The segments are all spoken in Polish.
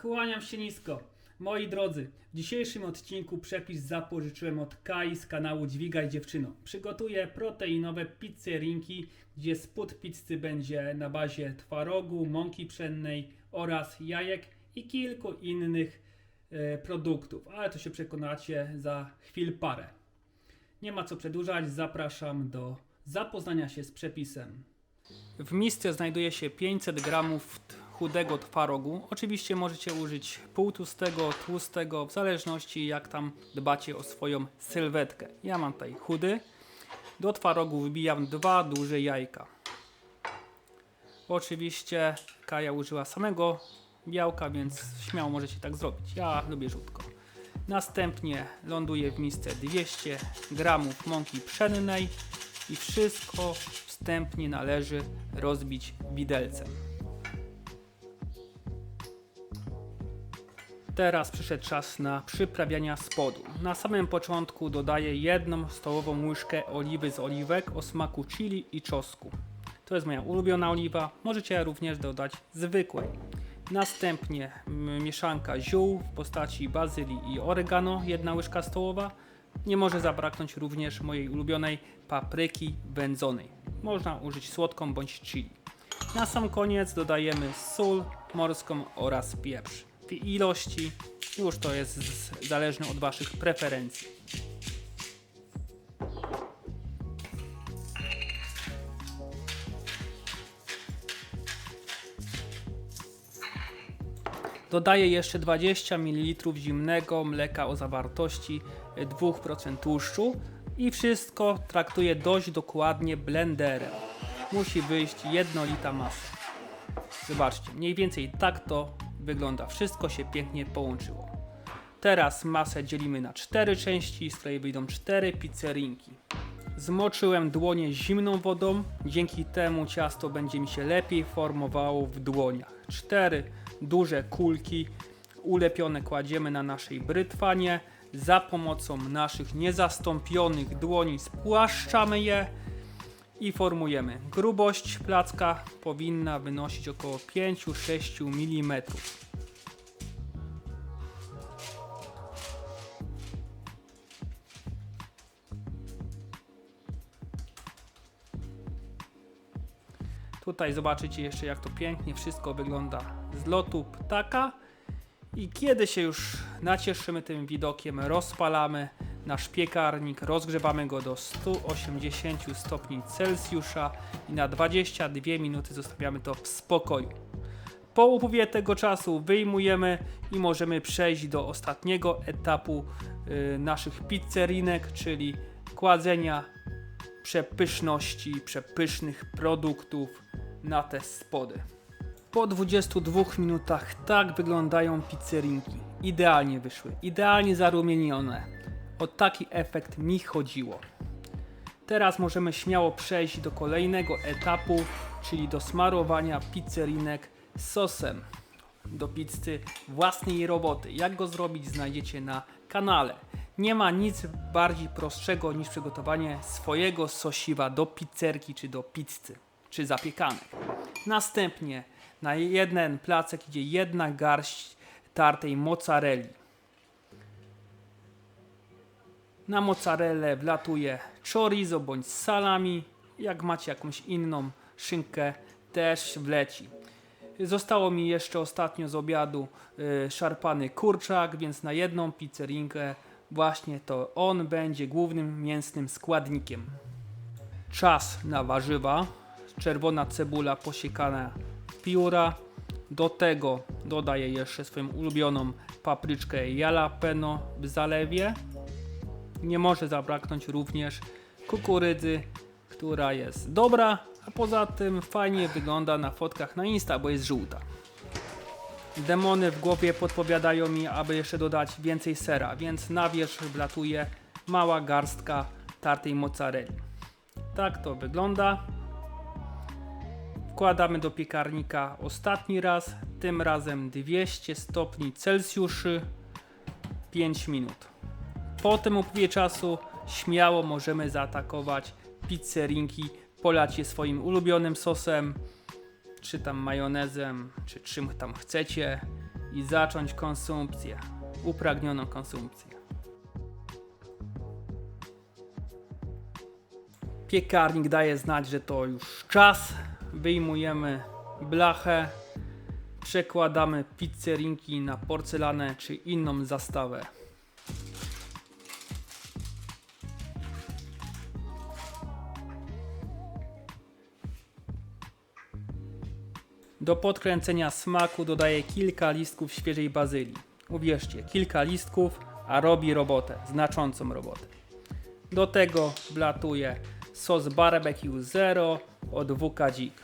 Kłaniam się nisko. Moi drodzy, w dzisiejszym odcinku przepis zapożyczyłem od Kai z kanału Dźwigaj Dziewczyno. Przygotuję proteinowe pizzerinki, gdzie spód pizzy będzie na bazie twarogu, mąki pszennej oraz jajek i kilku innych e, produktów, ale to się przekonacie za chwil parę. Nie ma co przedłużać, zapraszam do zapoznania się z przepisem. W misce znajduje się 500 gramów chudego twarogu. Oczywiście możecie użyć półtłustego, tłustego, w zależności jak tam dbacie o swoją sylwetkę. Ja mam tutaj chudy. Do twarogu wybijam dwa duże jajka. Oczywiście Kaja użyła samego białka, więc śmiało możecie tak zrobić. Ja lubię żółtko. Następnie ląduje w misce 200 gramów mąki pszennej i wszystko wstępnie należy rozbić widelcem. Teraz przyszedł czas na przyprawiania spodu. Na samym początku dodaję jedną stołową łyżkę oliwy z oliwek o smaku chili i czosnku. To jest moja ulubiona oliwa, możecie również dodać zwykłej. Następnie mieszanka ziół w postaci bazylii i oregano, jedna łyżka stołowa. Nie może zabraknąć również mojej ulubionej papryki wędzonej. Można użyć słodką bądź chili. Na sam koniec dodajemy sól morską oraz pieprz. Ilości już to jest zależne od Waszych preferencji. Dodaję jeszcze 20 ml zimnego mleka o zawartości e, 2% tłuszczu i wszystko traktuję dość dokładnie blenderem. Musi wyjść jednolita masa. Zobaczcie, mniej więcej tak to wygląda. Wszystko się pięknie połączyło. Teraz masę dzielimy na cztery części, z której wyjdą cztery pizzerinki. Zmoczyłem dłonie zimną wodą, dzięki temu ciasto będzie mi się lepiej formowało w dłoniach. Cztery duże kulki ulepione kładziemy na naszej brytwanie. Za pomocą naszych niezastąpionych dłoni spłaszczamy je i formujemy. Grubość placka powinna wynosić około 5-6 mm. Tutaj zobaczycie jeszcze jak to pięknie wszystko wygląda z lotu ptaka. I kiedy się już nacieszymy tym widokiem, rozpalamy nasz piekarnik, rozgrzewamy go do 180 stopni Celsjusza i na 22 minuty zostawiamy to w spokoju. Po upływie tego czasu wyjmujemy i możemy przejść do ostatniego etapu y, naszych pizzerinek, czyli kładzenia przepyszności, przepysznych produktów na te spody. Po 22 minutach tak wyglądają pizzerinki. Idealnie wyszły, idealnie zarumienione. O taki efekt mi chodziło. Teraz możemy śmiało przejść do kolejnego etapu, czyli do smarowania pizzerinek sosem do pizzy własnej roboty. Jak go zrobić znajdziecie na kanale. Nie ma nic bardziej prostszego niż przygotowanie swojego sosiwa do pizzerki czy do pizzy czy zapiekanek. Następnie na jeden placek idzie jedna garść tartej mozzarelli. Na mozzarellę wlatuje chorizo bądź salami. Jak macie jakąś inną szynkę, też wleci. Zostało mi jeszcze ostatnio z obiadu y, szarpany kurczak, więc na jedną pizzerinkę właśnie to on będzie głównym mięsnym składnikiem. Czas na warzywa. Czerwona cebula posiekana pióra. Do tego dodaję jeszcze swoją ulubioną papryczkę jalapeno w zalewie. Nie może zabraknąć również kukurydzy, która jest dobra, a poza tym fajnie wygląda na fotkach na Insta, bo jest żółta. Demony w głowie podpowiadają mi, aby jeszcze dodać więcej sera, więc na wierzch wlatuje mała garstka tartej mozzarelli. Tak to wygląda. Wkładamy do piekarnika ostatni raz, tym razem 200 stopni Celsjuszy 5 minut. Po tym upływie czasu śmiało możemy zaatakować pizzerinki, polać je swoim ulubionym sosem, czy tam majonezem, czy czym tam chcecie. i zacząć konsumpcję, upragnioną konsumpcję. Piekarnik daje znać, że to już czas. Wyjmujemy blachę, przekładamy pizzerinki na porcelanę czy inną zastawę. Do podkręcenia smaku dodaję kilka listków świeżej bazylii. Uwierzcie, kilka listków, a robi robotę, znaczącą robotę. Do tego wlatuję sos barbecue zero od WK Dzik.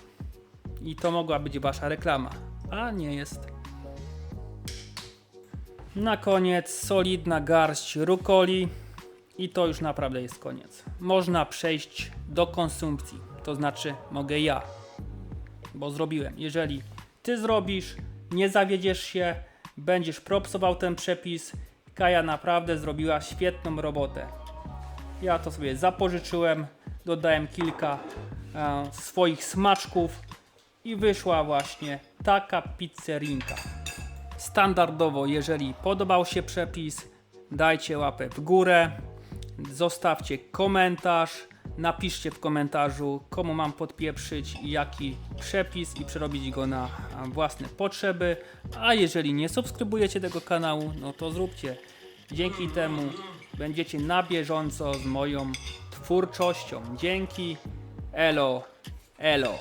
I to mogła być wasza reklama, a nie jest. Na koniec solidna garść rukoli i to już naprawdę jest koniec. Można przejść do konsumpcji, to znaczy mogę ja, bo zrobiłem. Jeżeli ty zrobisz, nie zawiedziesz się, będziesz propsował ten przepis, Kaja naprawdę zrobiła świetną robotę. Ja to sobie zapożyczyłem, dodałem kilka e, swoich smaczków i wyszła właśnie taka pizzerinka. Standardowo, jeżeli podobał się przepis, dajcie łapę w górę, zostawcie komentarz, napiszcie w komentarzu, komu mam podpieprzyć jaki przepis i przerobić go na własne potrzeby. A jeżeli nie subskrybujecie tego kanału, no to zróbcie. Dzięki temu będziecie na bieżąco z moją twórczością. Dzięki. Elo, elo.